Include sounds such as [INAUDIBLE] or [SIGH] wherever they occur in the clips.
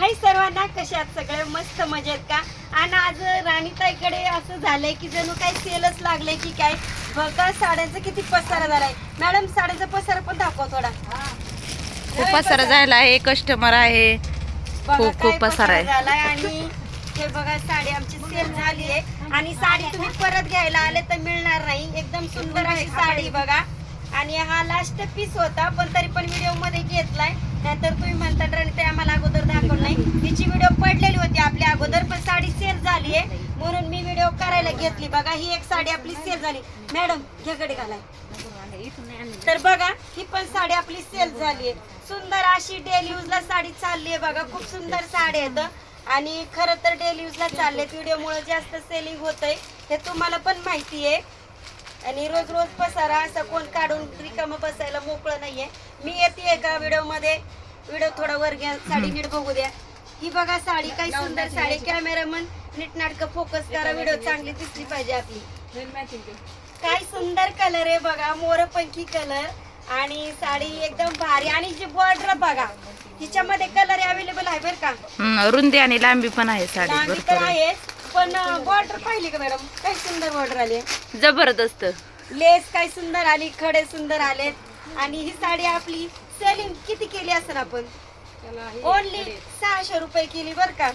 हाय सर्वांना कशा आहात सगळे? मस्त मजेत का? आणि आज राणीताईकडे असं झालंय की जणू काही सेलच लागले की काय? बघा साड्यांचा किती पसारा झालाय? मॅडम साड्यांचा पसारा पण दाखवा थोडा. खूप पसारा झाला आहे कस्टमर आहे. बघा खूप- काय खूप पसारा आहे. झालाय आणि हे बघा साडी आमची सेल झाली आहे. आणि साडी तुम्ही परत घ्यायला आले तर मिळणार नाही. एकदम सुंदर अशी साडी बघा. आणि हा लास्ट पीस होता पण तरी पण व्हिडिओमध्ये घेतलाय. तर तुम्ही म्हणता आणि ते आम्हाला अगोदर दाखवलं नाही. तिची व्हिडिओ पडलेली होती आपल्या अगोदर पण साडी सेल झाली आहे. म्हणून मी व्हिडिओ करायला घेतली. बघा ही एक साडी आपली सेल झाली. मॅडम घ्याकडे घालाय. तर बघा ही पण साडी आपली सेल झाली आहे. सुंदर अशी डेली यूजला साडी चालली आहे बघा. खूप सुंदर साडी आहेत. आणि खरं तर डेली यूजला चालले व्हिडिओ मुळे जास्त सेलिंग होत आहे हे तुम्हाला पण माहिती आहे. आणि रोज रोज पसारा असं कोण काढून रिकामं बसायला मोकळं नाहीये. मी येते एका व्हिडिओमध्ये. व्हिडिओ थोडा वर घ्या साडी नीट बघू द्या. ही बघा साडी काय सुंदर साडी. कॅमेरामन नीट नाटक फोकस करा. व्हिडिओ चांगली दिसली पाहिजे आपली. काय सुंदर कलर आहे बघा. मोरपंखी कलर आणि साडी एकदम भारी. आणि जी बॉर्डर बघा हिच्यामध्ये कलर अवेलेबल आहे बरं का. रुंदी आणि लांबी पण आहे साडी लांबी तर भरपूर आहे. पण बॉर्डर पाहिली का मॅडम काय सुंदर बॉर्डर आली? आहे. जबरदस्त. लेस काय सुंदर आली खडे सुंदर आलेत. आणि ही साडी आपली सेलिंग किती केली असेल आपण? ओनली सहाशे रुपये केली बर का.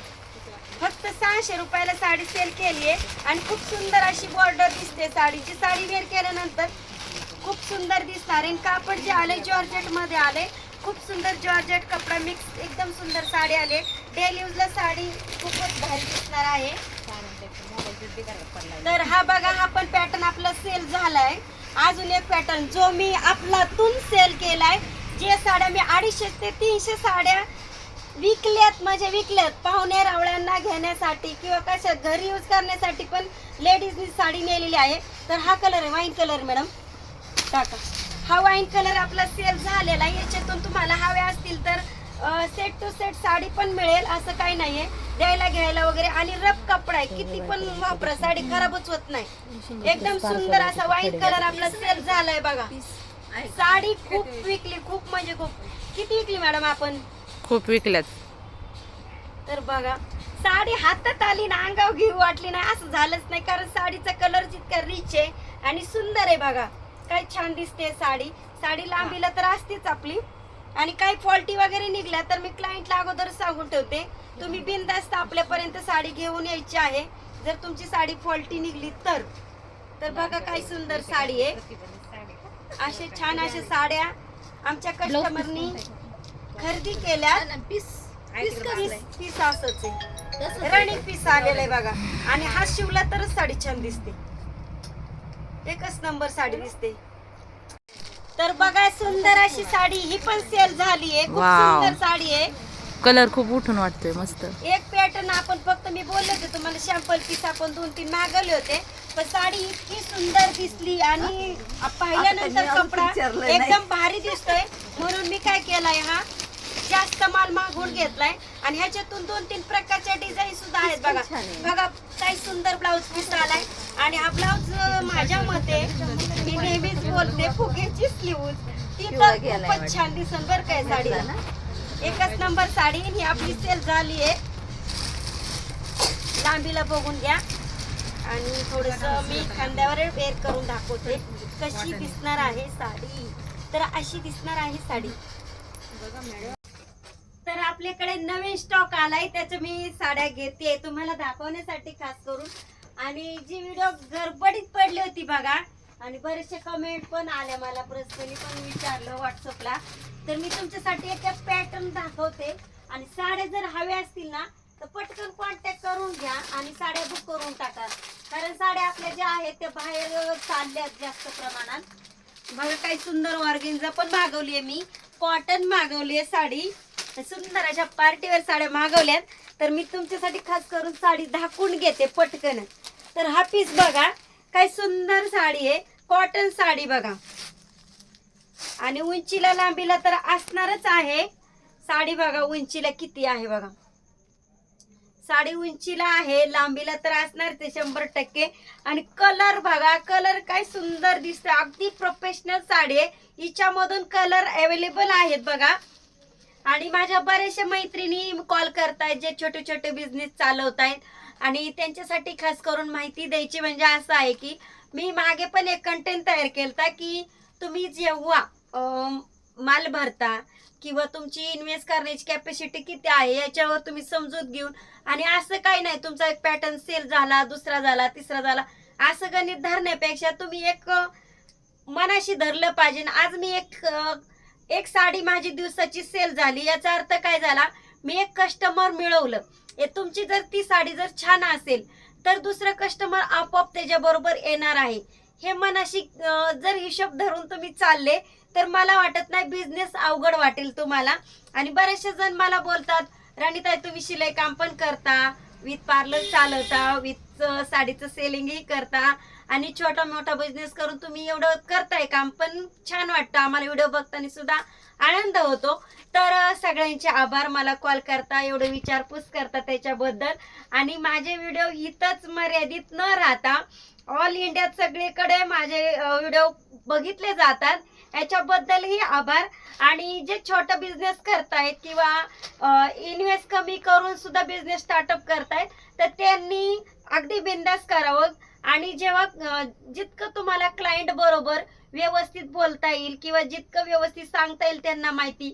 फक्त सहाशे रुपयाला साडी सेल केली आहे. आणि खूप सुंदर अशी बॉर्डर दिसते साडीची. साडी वेअर केल्यानंतर खूप सुंदर दिसणार आणि कापड जे आले जॉर्जेटमध्ये आले खूप सुंदर जॉर्जेट कपडा मिक्स एकदम सुंदर साडी आले डेली यूजला साडी खूपच भारी दिसणार आहे. तर हा बघा हा पण पॅटर्न आपला सेल झालाय. अजून एक पॅटर्न जो मी आपलातून सेल केलाय जे साड्या मी अडीचशे ते तीनशे साड्या विकल्यात म्हणजे विकल्यात पाहुणे रावळ्यांना घेण्यासाठी किंवा कशा घरी यूज करण्यासाठी पण लेडीजनी साडी नेलेली आहे. तर हा कलर आहे वाईन कलर मॅडम टाका. हा वाईन कलर आपला सेल झालेला याच्यातून तुम्हाला हव्या असतील तर सेट टू सेट साडी पण मिळेल असं काही नाही आहे द्यायला घ्यायला वगैरे आणि रफ कपडा आहे. किती पण वापरा साडी खराबच होत नाही. एकदम सुंदर असा वाईन कलर आपला सेल झालाय बघा. साडी खूप विकली खूप म्हणजे खूप. किती विकली मॅडम आपण? खूप विकल्यात. तर बघा साडी हातात आली ना अंगावर घेऊ वाटली नाही असं झालंच नाही कारण साडीचा कलर जितका रिच आहे आणि सुंदर आहे बघा. काय छान दिसते साडी. साडी लांबीला तर असतेच आपली. आणि काही फॉल्टी वगैरे निघल्या तर मी क्लायंटला अगोदर सांगून ठेवते. तुम्ही बिनधास्त आपल्यापर्यंत साडी घेऊन यायची आहे. जर तुमची साडी फॉल्टी निघली तर. तर बघा काय सुंदर साडी आहे. असे छान अशा साड्या आमच्या कस्टमरनी खरेदी केल्या. पीस पीस असंच आहे. रनिंग पीस आलेला आहे बघा. आणि हा शिवला तरच साडी छान दिसते. एकच नंबर साडी दिसते. तर बघा सुंदर अशी साडी ही पण सेल झाली आहे. खूप. सुंदर साडी आहे. कलर खूप उठून वाटतोय मस्त. एक पॅटर्न आपण फक्त मी बोलले होते तुम्हाला शॅम्पल पीस आपण दोन तीन मागवले होते पण साडी इतकी सुंदर दिसली आणि पाहिल्यानंतर कपडा एकदम भारी दिसतोय. म्हणून मी काय केलाय हा जास्त माल मागवून घेतलाय आणि ह्याच्यातून दोन तीन प्रकारच्या डिझाईन सुद्धा आहेत बघा. बघा काय सुंदर ब्लाऊज पीस आलाय आणि हा ब्लाऊज माझ्या मते मी नेहमीच बोलते फुग्याची स्लीव्ज ती तर खूपच छान दिसन बरं काय साडीला. एकच नंबर साडी ही आपली सेल झाली आहे. लांबीला बघून घ्या. आणि थोडस मी खांद्यावर वेअर करून दाखवते. कशी दिसणार आहे साडी? तर अशी दिसणार आहे साडी. तर आपल्याकडे नवीन स्टॉक आलाय त्याच्या मी साड्या घेते. तुम्हाला दाखवण्यासाठी खास करून. आणि जी व्हिडिओ गडबडीत पडली होती बघा आणि बरेचसे कमेंट पण आल्या मला. पर्सनली पण विचारलं व्हॉट्सअपला तर मी तुमच्यासाठी एक पॅटर्न दाखवते. आणि साड्या जर हव्या असतील ना तर पटकन कॉन्टॅक्ट करून घ्या आणि साड्या बुक करून टाका. कारण साड्या आपल्या ज्या आहेत त्या बाहेर चालल्यात जास्त प्रमाणात. बघा काही सुंदर ऑर्गेन्झा पण मागवली आहे मी. कॉटन मागवली आहे साडी. सुंदर अशा पार्टीवर साड्या मागवल्यात. तर मी तुमच्यासाठी खास करून साडी धाकून घेते पटकन. तर हा पीस बघा. काय सुंदर साडी आहे. कॉटन साडी बघा. आणि उंचीला लांबीला तर असणारच आहे. साडी बघा उंचीला किती आहे बघा. साडी उंचीला आहे लांबीला तर असणार ते शंभर टक्के. आणि कलर बघा कलर काय सुंदर दिसतो अगदी प्रोफेशनल साडी आहे. हिच्यामधून कलर अवेलेबल आहेत बघा. आणि माझ्या बऱ्याचशा मैत्रिणी कॉल करतायत जे छोटे छोटे बिझनेस चालवतायत. आणि त्यांच्यासाठी खास करून माहिती द्यायची म्हणजे असं आहे की मी मागे पण एक कंटेंट तयार केलता की तुम्ही जेव्हा माल भरता किंवा तुमची इन्व्हेस्ट करण्याची कॅपॅसिटी किती आहे याच्यावर तुम्ही समजूत घेऊन आणि असं काही नाही तुमचा एक पॅटर्न सेल झाला दुसरा झाला तिसरा झाला असं गणित धरण्यापेक्षा तुम्ही एक मनाशी धरलं पाहिजे. आज मी एक एक साडी माझी दिवसाची सेल झाली. याचा अर्थ काय झाला? मी एक कस्टमर मिळवलं. तुमची जर ती साडी जर छान असेल तर दुसरं कस्टमर आपोआप त्याच्याबरोबर येणार आहे. हे मनाशी जर हिशोब धरून तुम्ही चालले तर मला वाटत नाही बिझनेस अवघड वाटेल तुम्हाला. आणि बरेचसे जण मला बोलतात राणीताई तुम्ही शिलाई काम पण करता विथ पार्लर चालवता विथ साडीचं सेलिंगही करता. आणि छोटा मोठा बिझनेस करून तुम्ही एवढं करताय काम पण छान वाटतं. आम्हाला व्हिडिओ बघताना सुद्धा आनंद होतो. तर सगळ्यांचे आभार. मला कॉल करता एवढं विचारपूस करता त्याच्याबद्दल. आणि माझे व्हिडिओ इथंच मर्यादित न राहता ऑल इंडियात सगळीकडे माझे व्हिडिओ बघितले जातात. याच्याबद्दलही आभार. आणि जे छोटा बिझनेस करतायत किंवा इन्व्हेस्ट कमी करून सुद्धा बिझनेस स्टार्टअप करतायत तर त्यांनी अगदी बिंदास करावं. आणि जेव्हा जितकं तुम्हाला क्लायंट बरोबर व्यवस्थित बोलता येईल किंवा जितकं व्यवस्थित सांगता येईल त्यांना माहिती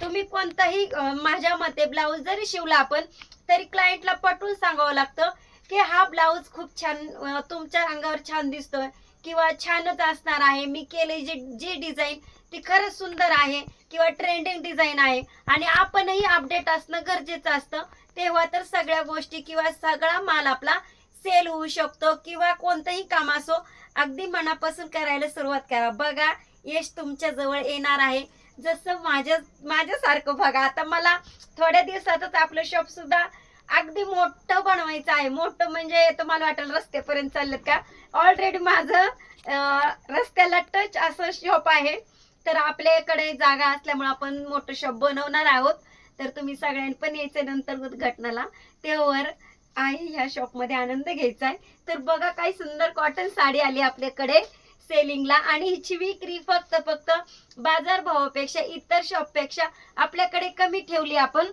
तुम्ही कोणताही माझ्या मते ब्लाऊज जरी शिवला आपण तरी क्लायंटला पटवून सांगावं लागतं की हा ब्लाऊज खूप छान तुमच्या अंगावर छान दिसतोय किंवा छानच असणार आहे. मी केले जे जी डिझाईन ती खरंच सुंदर आहे किंवा ट्रेंडिंग डिझाईन आहे आणि आपणही अपडेट असणं गरजेचं असतं. तेव्हा तर सगळ्या गोष्टी किंवा सगळा माल आपला सेल होऊ शकतो किंवा कोणतंही काम असो अगदी मनापासून करायला सुरुवात करा. बघा यश तुमच्या जवळ येणार आहे. जसं माझ्या माझ्यासारखं बघा. आता मला थोड्या दिवसातच आपलं शॉप सुद्धा अगदी मोठं बनवायचं आहे. मोठं म्हणजे तुम्हाला वाटेल रस्त्यापर्यंत चाललेत का? ऑलरेडी माझं रस्त्याला टच असं शॉप आहे. तर आपल्याकडे जागा असल्यामुळे आपण मोठं शॉप बनवणार आहोत. तर तुम्ही सगळ्यांनी पण यायचं नंतर उद्घाटनाला तेवर आहे ह्या शॉपमध्ये आनंद घ्यायचा आहे. तर बघा काय सुंदर कॉटन साडी आली आपल्याकडे सेलिंगला आणि हिची विक्री फक्त फक्त बाजार भावापेक्षा इतर शॉपपेक्षा आपल्याकडे कमी ठेवली आपण.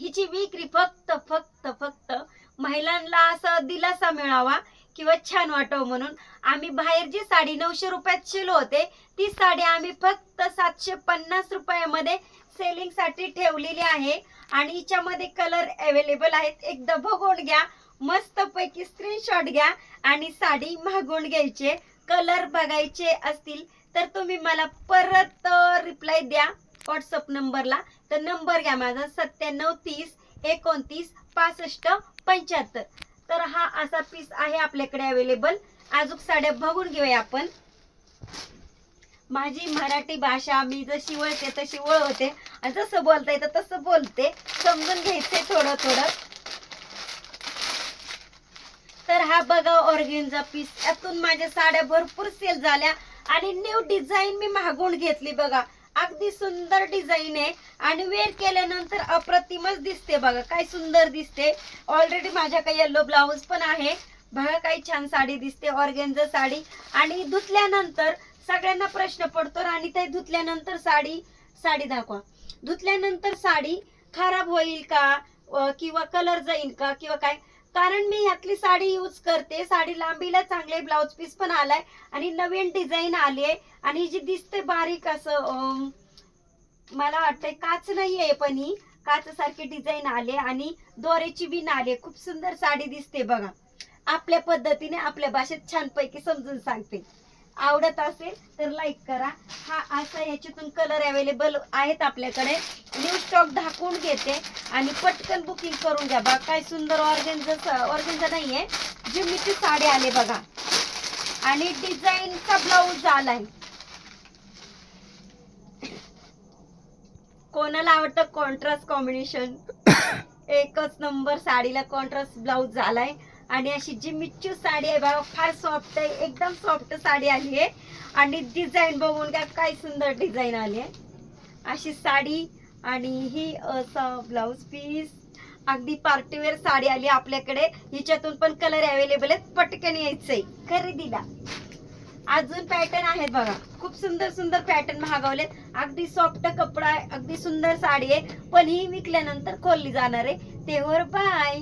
हिची विक्री फक्त फक्त फक्त महिलांना असं दिलासा मिळावा किंवा छान वाटावं म्हणून. आम्ही बाहेर जी साडी नऊशे रुपयात शिलो होते ती साडी आम्ही फक्त सातशे पन्नास रुपयामध्ये सेलिंगसाठी ठेवलेली आहे. आणि हिच्यामध्ये कलर अवेलेबल आहेत. एकदा बघून घ्या. मस्त पैकी स्क्रीनशॉट घ्या आणि साडी मागून घ्यायचे. कलर बघायचे असतील तर तुम्ही मला परत रिप्लाय द्या व्हॉट्सअप नंबरला. तर नंबर घ्या माझा सत्त्याण्णव तीस एकोणतीस पासष्ट पंच्याहत्तर. तर हा असा पीस आहे आपल्याकडे अवेलेबल अजून साड्या बघून घेऊया आपण. माझी मराठी भाषा मी जशी वळते तशी वळवते. आणि जसं बोलता येतं तसं बोलते. समजून घ्यायचे थोडं थोडं. तर हा बघा ऑर्गेनचा पीस यातून माझ्या साड्या भरपूर सेल झाल्या. आणि न्यू डिझाईन मी मागून घेतली बघा. अगदी सुंदर डिझाईन आहे. आणि वेअर केल्यानंतर अप्रतिमच दिसते बघा काय सुंदर दिसते. ऑलरेडी माझ्या काही येल्लो ब्लाऊज पण आहे. बघा काही छान साडी दिसते ऑर्गेंज साडी. आणि धुतल्यानंतर सगळ्यांना प्रश्न पडतो आणि ते धुतल्यानंतर साडी साडी दाखवा. धुतल्यानंतर साडी खराब होईल का? किंवा कलर जाईल का? किंवा काय? कारण मी यातली साडी यूज करते. साडी लांबीला चांगले ब्लाउज पीस पण आलाय. आणि नवीन डिझाईन आली आहे आणि जी दिसते बारीक असं मला वाटतंय काच नाहीये पण ही. काच सारखी डिझाईन आले आणि दोऱ्याची बिन आले. खूप सुंदर साडी दिसते बघा. आपल्या पद्धतीने आपल्या भाषेत छानपैकी समजून सांगते. आवडत असेल तर लाईक करा. हा असा याच्यातून कलर अवेलेबल आहेत आपल्याकडे. न्यू स्टॉक दाखवून घेते आणि पटकन बुकिंग करून घ्या. बघा काय सुंदर ऑर्गेन्झ ऑर्गेन्झ नाहीये. जिमीची साडी आली बघा. आणि डिझाईनचा ब्लाऊज आलाय कोणाला आवडतं कॉन्ट्रास्ट कॉम्बिनेशन [COUGHS] एकच नंबर साडीला कॉन्ट्रास्ट ब्लाऊज झालाय. आणि अशी जी मिच्चू साडी आहे बघा फार सॉफ्ट आहे. एकदम सॉफ्ट साडी आली आहे. आणि डिझाईन बघून घ्या काय सुंदर डिझाईन आली आहे. अशी साडी आणि ही असा ब्लाऊज पीस अगदी पार्टीवेअर साडी आली आपल्याकडे. हिच्यातून पण कलर अवेलेबल आहेत. पटकन यायचंय. खरेदीला. अजून पॅटर्न आहेत बघा. खूप सुंदर सुंदर पॅटर्न महागवलेत. अगदी सॉफ्ट कपडा आहे अगदी सुंदर साडी आहे पण ही विकल्यानंतर खोलली जाणार आहे. तेवर बाय.